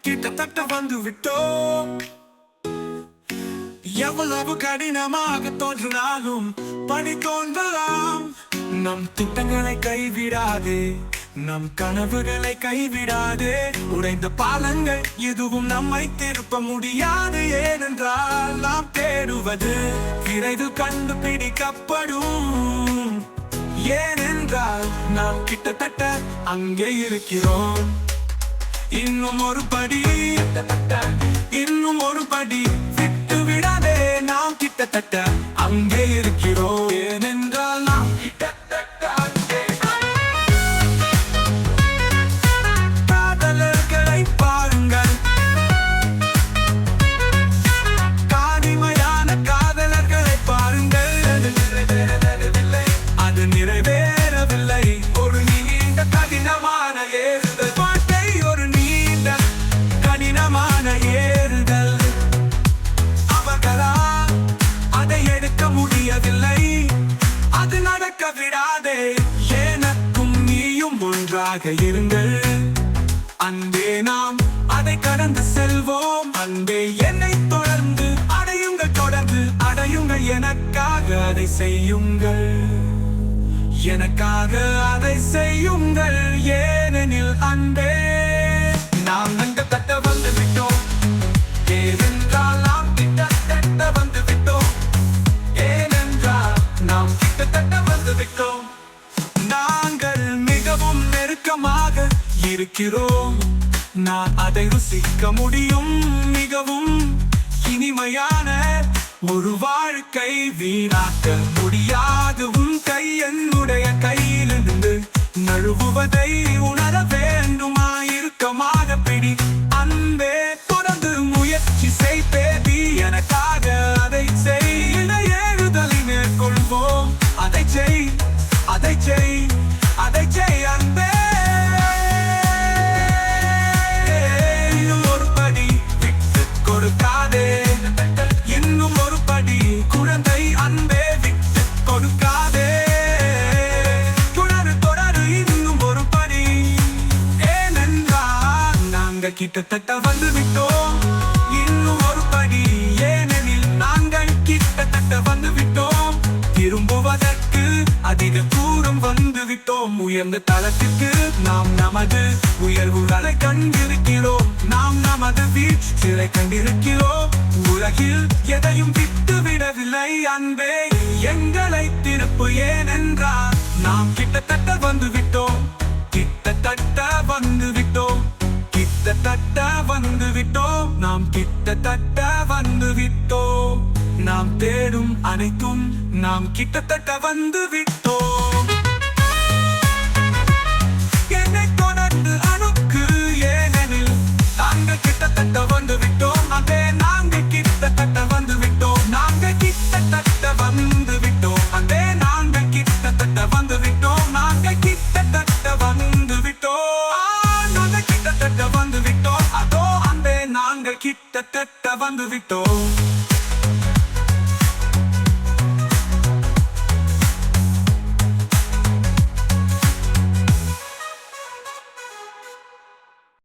கிட்டத்தட்ட வந்து விட்டோம். எவ்வளவு கடினமாக தோன்றினாலும் பணி தோன்றலாம். நம் திட்டங்களை கைவிடாதே நம் கனவுகளை கைவிடாதே. உடைந்த பாலங்கள் எதுவும் நம்மை திருப்ப முடியாது ஏனென்றால் தேடுவது விரைவில் கண்டுபிடிக்கப்படும். ஏனென்றால் நாம் கிட்டத்தட்ட அங்கே இருக்கிறோம். இன்னும் ஒரு படி இன்னும் ஒரு படி விட்டு விடாதே நாம் கிட்டத்தட்ட ஒன்றாக இருங்கள். அன்பே நாம் அதை கடந்து செல்வோம். அன்பே என்னை தொடர்ந்து அடையுங்கள் தொடர்ந்து அடையுங்கள். எனக்காக அதை செய்யுங்கள். எனக்காக அதை செய்யுங்கள். ஏனெனில் அன்பே நாம் நங்கத்தட்ட வந்து விட்டோம் இருக்கிறோம் நான் அதை ருசிக்க முடியும். மிகவும் இனிமையான ஒரு வாழ்க்கை வீணாக்க முடியாது. உன் கை என்னுடைய கையிலிருந்து நழுவுவதை உணர கிட்டத்தட்ட வந்து விட்டோம் இன்னும் ஒரு படி ஏனெனில் நாங்கள் கிட்டத்தட்ட வந்து விட்டோம் திரும்புவதற்கு அதிக தூரம் வந்து விட்டோம் உயர்ந்த தளத்திற்கு நாம் நமது உயர்வுகளை கண்டிருக்கிறோம். நாம் நமது வீழ்ச்சிகளை கண்டிருக்கிறோம். உலகில் எதையும் விட்டு விடவில்லை அன்பே. எங்களை திருப்பு ஏனென்றால் நாம் கிட்ட வந்து விட்டோம் நாம் கிட்டத்தட்ட வந்து விட்டோம் நாம் தேடும் அனைத்தும் நாம் கிட்டத்தட்ட வந்து விட்டோம் என்னை தொடர்ந்து அணுக்கு ஏனெனில் நாங்கள் கிட்டத்தட்ட வந்து நாங்கள் கிட்டத்தட்ட வந்து விட்டோம் அதோ அன்பே நாங்கள் கிட்டத்தட்ட வந்து விட்டோம்.